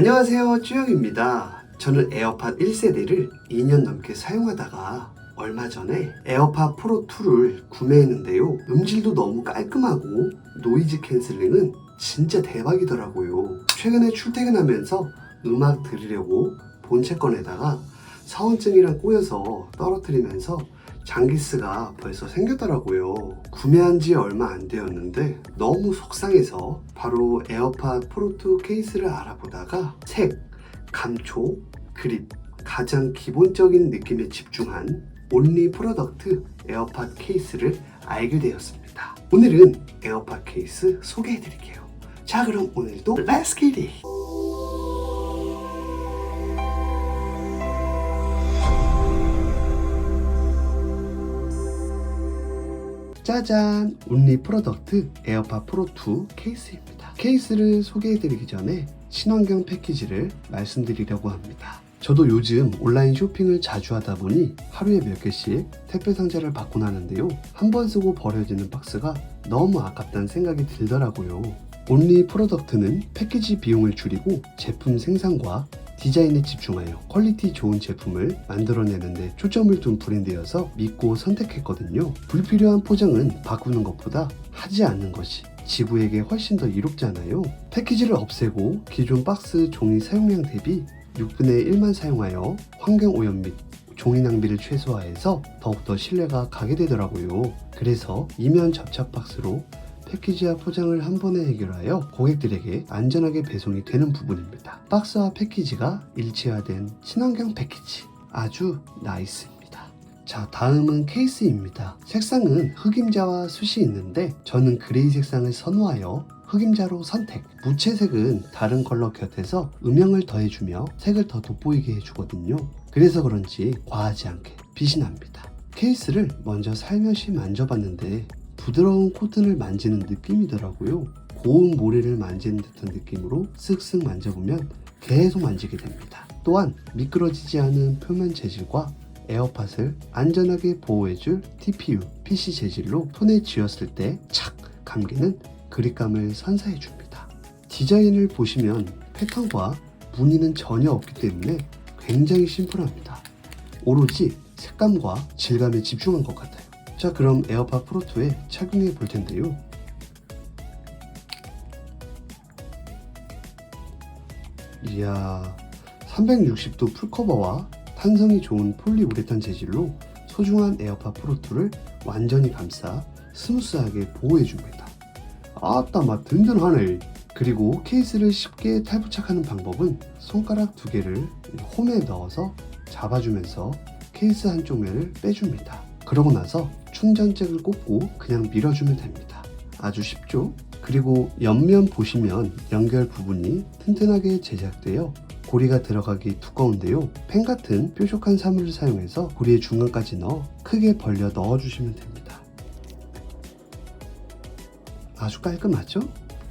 안녕하세요 쭈영입니다. 저는 에어팟 1세대를 2년 넘게 사용하다가 얼마 전에 에어팟 프로 2를 구매했는데요. 음질도 너무 깔끔하고 노이즈 캔슬링은 진짜 대박이더라고요. 최근에 출퇴근하면서 음악 들으려고 본체 꺼내다가 사원증이랑 꼬여서 떨어뜨리면서 장기스가 벌써 생겼더라고요. 구매한 지 얼마 안 되었는데 너무 속상해서 바로 에어팟 프로2 케이스를 알아보다가 색, 감촉, 그립, 가장 기본적인 느낌에 집중한 온리 프로덕트 에어팟 케이스를 알게 되었습니다. 오늘은 에어팟 케이스 소개해 드릴게요. 자, 그럼 오늘도 Let's! 짜잔! 온리 프로덕트 에어팟 프로 2 케이스입니다. 케이스를 소개해드리기 전에 친환경 패키지를 말씀드리려고 합니다. 저도 요즘 온라인 쇼핑을 자주 하다 보니 하루에 몇 개씩 택배 상자를 받곤 하는데요. 한 번 쓰고 버려지는 박스가 너무 아깝다는 생각이 들더라고요. 온리 프로덕트는 패키지 비용을 줄이고 제품 생산과 디자인에 집중하여 퀄리티 좋은 제품을 만들어내는데 초점을 둔 브랜드여서 믿고 선택했거든요. 불필요한 포장은 바꾸는 것보다 하지 않는 것이 지구에게 훨씬 더 이롭잖아요. 패키지를 없애고 기존 박스 종이 사용량 대비 6분의 1만 사용하여 환경 오염 및 종이 낭비를 최소화해서 더욱더 신뢰가 가게 되더라고요. 그래서 이면 접착 박스로 패키지와 포장을 한 번에 해결하여 고객들에게 안전하게 배송이 되는 부분입니다. 박스와 패키지가 일체화된 친환경 패키지 아주 나이스입니다. 자 다음은 케이스입니다. 색상은 흑임자와 숱이 있는데 저는 그레이 색상을 선호하여 흑임자로 선택. 무채색은 다른 컬러 곁에서 음영을 더해주며 색을 더 돋보이게 해주거든요. 그래서 그런지 과하지 않게 빛이 납니다. 케이스를 먼저 살며시 만져봤는데 부드러운 코튼을 만지는 느낌이더라고요. 고운 모래를 만지는 듯한 느낌으로 쓱쓱 만져보면 계속 만지게 됩니다. 또한 미끄러지지 않은 표면 재질과 에어팟을 안전하게 보호해줄 TPU, PC 재질로 손에 쥐었을 때 착 감기는 그립감을 선사해줍니다. 디자인을 보시면 패턴과 무늬는 전혀 없기 때문에 굉장히 심플합니다. 오로지 색감과 질감에 집중한 것 같아요. 자 그럼 에어팟 프로2에 착용해 볼 텐데요. 이야 360도 풀커버와 탄성이 좋은 폴리우레탄 재질로 소중한 에어팟 프로2를 완전히 감싸 스무스하게 보호해줍니다. 아따 맛 든든하네. 그리고 케이스를 쉽게 탈부착하는 방법은 손가락 두 개를 홈에 넣어서 잡아주면서 케이스 한쪽 면을 빼줍니다. 그러고 나서 충전잭을 꽂고 그냥 밀어주면 됩니다. 아주 쉽죠? 그리고 옆면 보시면 연결 부분이 튼튼하게 제작되어 고리가 들어가기 두꺼운데요. 펜 같은 뾰족한 사물을 사용해서 고리의 중간까지 넣어 크게 벌려 넣어주시면 됩니다. 아주 깔끔하죠?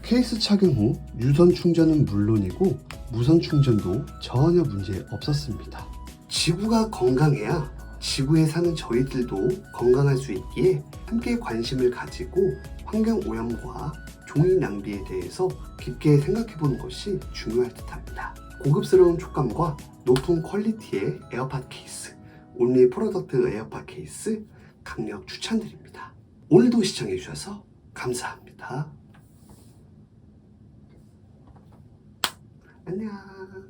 케이스 착용 후 유선 충전은 물론이고 무선 충전도 전혀 문제 없었습니다. 지구가 건강해야 지구에 사는 저희들도 건강할 수 있기에 함께 관심을 가지고 환경 오염과 종이 낭비에 대해서 깊게 생각해 보는 것이 중요할 듯 합니다. 고급스러운 촉감과 높은 퀄리티의 에어팟 케이스, 온리 프로덕트 에어팟 케이스 강력 추천드립니다. 오늘도 시청해 주셔서 감사합니다. 안녕.